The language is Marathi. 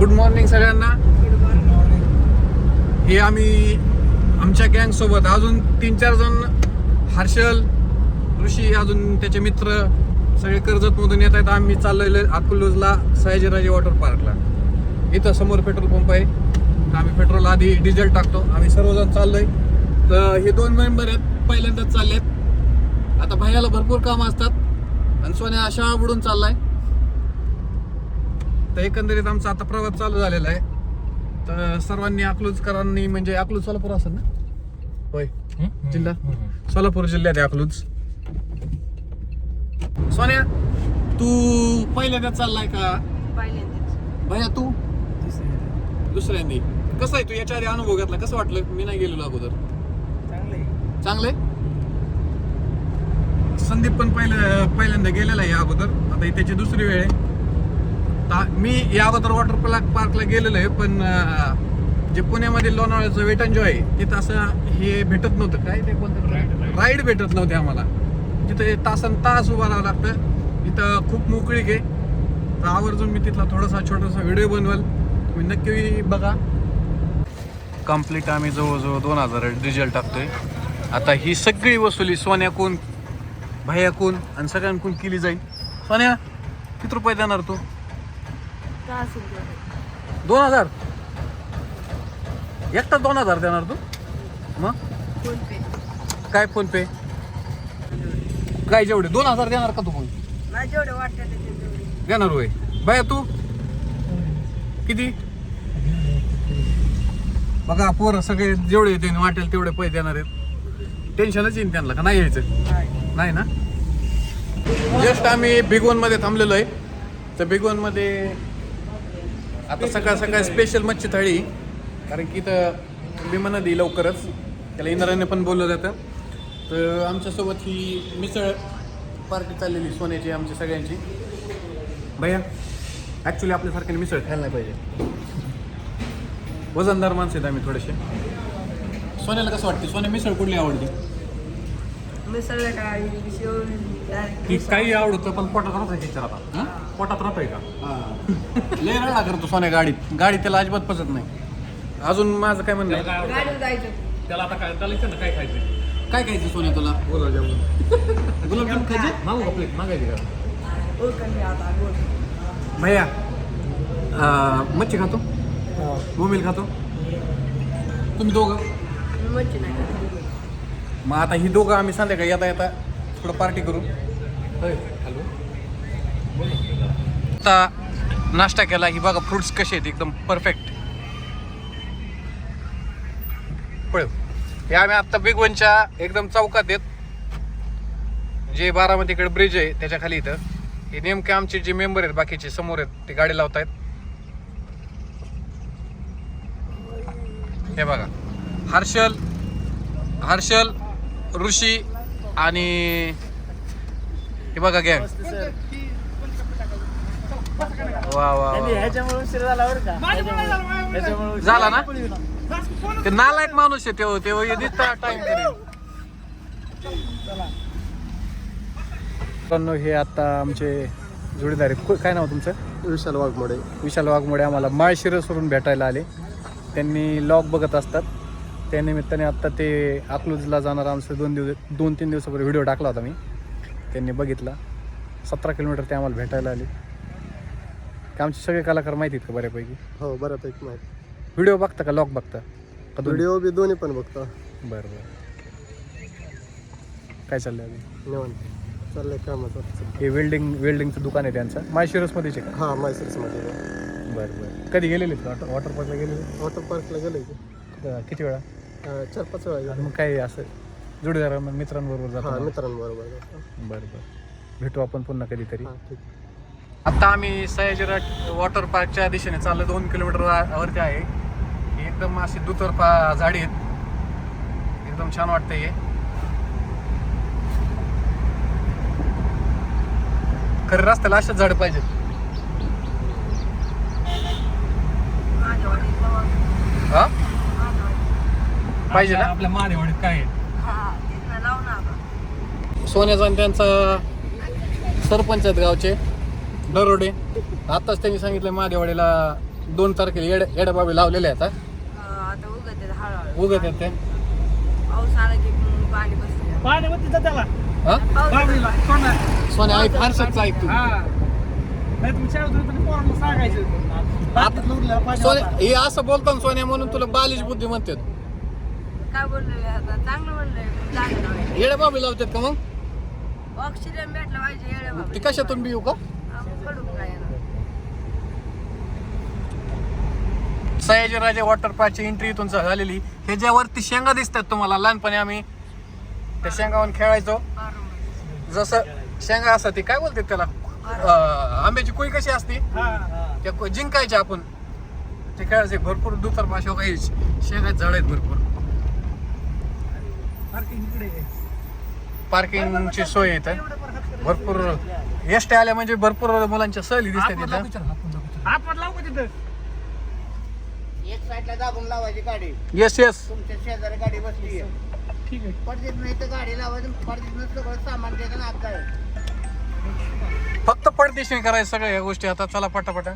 गुड मॉर्निंग सगळ्यांना. हे आम्ही आमच्या गँग सोबत. अजून तीन चार जण हर्षल ऋषी अजून त्याचे मित्र सगळे कर्जत मधून येत आहेत. आम्ही चाललेलो अकुलूजला सयाजीराजे वॉटर पार्कला इथं समोर पेट्रोल पंप आहे. तर आम्ही पेट्रोल आधी डिझेल टाकतो. आम्ही सर्वजण चाललोय. तर हे दोन मेंबर आहेत. पहिल्यांदाच चालले आहेत आता भायाला भरपूर काम असतात. आणि सोन्या शाळा बुडून चाललाय. तर एकंदरीत आमचा आता प्रवास चालू झालेला आहे. तर सर्वांनी अकलूजकरांनी म्हणजे अकलूज सोलापूर असेल ना? होय. जिल्हा? सोलापूर जिल्ह्यात आहे अकलूज. सोन्या तू पहिल्यांदा चाललाय का? भैया तू? दुसऱ्यांदी. कसं आहे तू? याच्या आधी अनुभव घेतला? कसं वाटलं? मी नाही गेलेलो अगोदर. चांगलंय? संदीप पण पहिलं पहिल्यांदा गेलेला आहे अगोदर. आता ही त्याची दुसरी वेळ आहे. आता मी या अगोदर वॉटर पार्क पार्कला गेलेलो आहे पण जे पुण्यामध्ये लोणावळ्याचं वेट एन्जॉय आहे तिथं असं हे भेटत नव्हतं. काय ते कोणतं राईड भेटत नव्हते आम्हाला. तिथे तासन तास उभा राहावं लागतं. इथं खूप मोकळीक आहे. तर आवर्जून मी तिथला थोडासा छोटासा व्हिडिओ बनवाल. तुम्ही नक्की बघा. कंप्लीट आम्ही जवळजवळ दोन हजार डिझेल टाकतोय. आता ही सगळी वसुली सोन्याकून भैयाकून आणि सगळ्यांकून केली जाईल. सोन्या किती रुपये देणार तू? दोन हजार. एकटा दोन हजार देणार तू? मग? काय फोन पे? काय जेवढे? दोन हजार देणार का तू मग? देणार होय. भैया तू? किती? बघा पोरं सगळे जेवढे येते वाटेल तेवढे पैसे देणार आहेत. टेन्शनच येईन त्यांना का? नाही यायचं? नाही ना? जस्ट आम्ही बिगवनमध्ये थांबलेलो आहे. तर बिगवनमध्ये आता सकाळ सकाळ स्पेशल मच्छी थाळी कारण की इथं विमान नदी लवकरच. त्याला इंद्राने पण बोललं जातं. तर आमच्यासोबत ही मिसळ पार्टी चाललेली सोन्याची आमची सगळ्यांची. भैया ॲक्च्युली आपल्यासारख्याने मिसळ खायला नाही पाहिजे. वजनदार माणसं आहेत आम्ही थोडेसे. सोन्याला कसं वाटते? सोन्या मिसळ कुठली आवडते? काय? शेवळी काही आवडतं पण पोटात राहतं विचार आता. पोटात राहतंय का? लय राडा करतो सोन्या गाडीत. गाडी त्याला अजिबात पचत नाही. अजून माझं काय म्हणणं आहे? गाडीवर जायचं त्याला आता काय त्याला विचार ना काय खायचं काय खायचं सोन्या तुला गुलाबजामुन. गुलाबजाम खायचे? मागू का प्लेट मागायची का आता बोल. भैया अं, मच्छी खातो? बोंबील खातो? तुम्ही दोघं? मी मच्छी नाही खात. मग आता ही दोघं आम्ही संध्याकाळी येता येता थोडं पार्टी करू. हॅलो. आता नाश्ता केला ही बघा फ्रुट्स कसे आहेत एकदम परफेक्ट पळ. हे आम्ही आता बिग वनच्या एकदम चौकात आहेत. जे बारामतीकडे ब्रिज आहे त्याच्याखाली इथं. हे नेमके आमचे जे मेंबर आहेत बाकीचे समोर आहेत ते गाडी लावत आहेत हे बघा. हर्षल हर्षल ऋषी आणि हे बघा गॅंग वा वा झाला ना? ते नालायक माणूस आहे तेव्हा तेव्हा दिसता टाइम मित्रांनो हे आता आमचे जोडीदार आहेत. काय नाव तुमचं? विशाल वाघमोडे. विशाल वाघमोडे आम्हाला माळशिरसवरून भेटायला आले. त्यांनी लॉग बघत असतात. त्या निमित्ताने आत्ता ते अकलूजला जाणार आमचं दोन दिवस दोन तीन दिवसापूर्वी व्हिडिओ टाकला होता मी. त्यांनी बघितला. सतरा किलोमीटर ते आम्हाला भेटायला आले. ते आमचे सगळे कलाकार माहिती आहेत का बऱ्यापैकी? हो बऱ्यापैकी माहिती. व्हिडिओ बघता का? लॉग बघता? का? व्हिडिओ बी दोन्ही पण बघतो. बरं बरं. काय चाललंय अजून? चाललंय कामाचं. हे वेल्डिंग वेल्डिंगचं दुकान आहे त्यांचं. माळशिरसमध्येच आहे हां मायसरसमध्ये बरं बरं. कधी गेलेले वॉटर वॉटर पार्कला गेलेले वॉटर पार्कला गेलो की किती वेळा? चार पाच वेळा गेलो मग काय असं जोडीदार मग मित्रांबरोबर जातो हां? मित्रांबरोबर. बरं बरं. भेटू आपण पुन्हा कधीतरी. हां ठीक. आता आम्ही सयाजीराट वॉटर पार्कच्या दिशेने चाललो. दोन किलोमीटर वा- वरती आहे. ही एकदम अशी दुतर्फा झाडी आहेत. एकदम छान वाटतंय हे. खरे रस्त्याला अशाच झाडं पाहिजेत. पाहिजे ना? आपल्या महादेवाडीत काय आहे? हा ना सोन्याचा आणि त्यांचा सरपंच आहेत गावचे. दरोडे. आताच त्यांनी सांगितलं महादेवाडीला दोन तारखेला येड येडाबाबी लावलेले आहेत आता उगत आहे हळूहळू. उगत आहेत ते. पाऊस आला की मग पाणी बसते. पाणी होती तर त्याला? हा? पाऊस बावडीला सोडणार सोन्या आई फारसच ऐकतो हा. नाही तुम्ही पोरांना सांगायचं. आता- सोन्या. हे असं बोलताना सोन्या म्हणून तुला बालिश बुद्धी म्हणतात. काय बोललोय आता? चांगलं बोललोय लावतात का मग? ऑक्सिजन भेटलं पाहिजे बाबा. ती कशातून बी येऊ का पडून काय सयाजीराजे वॉटर पार्कची एंट्री इथून झालेली. हे ज्या वरती शेंगा दिसतात तुम्हाला लहानपणी आम्ही. त्या शेंगावरून खेळायचो. जसं शेंगा असतात ती काय बोलतात त्याला? आंब्याची कुई कशी असते. त्या जिंकायचे आपण. ते खेळायचे भरपूर दुतर भाषा काही शेंगात झाड आहेत भरपूर. पार्किंग इकडे आहे. पार्किंगची सोय आहे इथं भरपूर एसटी आल्या म्हणजे भरपूर मुलांच्या सहली दिसतात पाट लावू का तिथं? एक साईडला दाबून लावायची गाडी. येस येस तुमच्या शेजारी गाडी बसली ठीक आहे. पडदेत नाही तर गाडी लावायची पडदेत सगळं सामान द्यायचं ना आत जायचं फक्त पडदेशी करायचं सगळ्या या गोष्टी. आता चला पटापटा.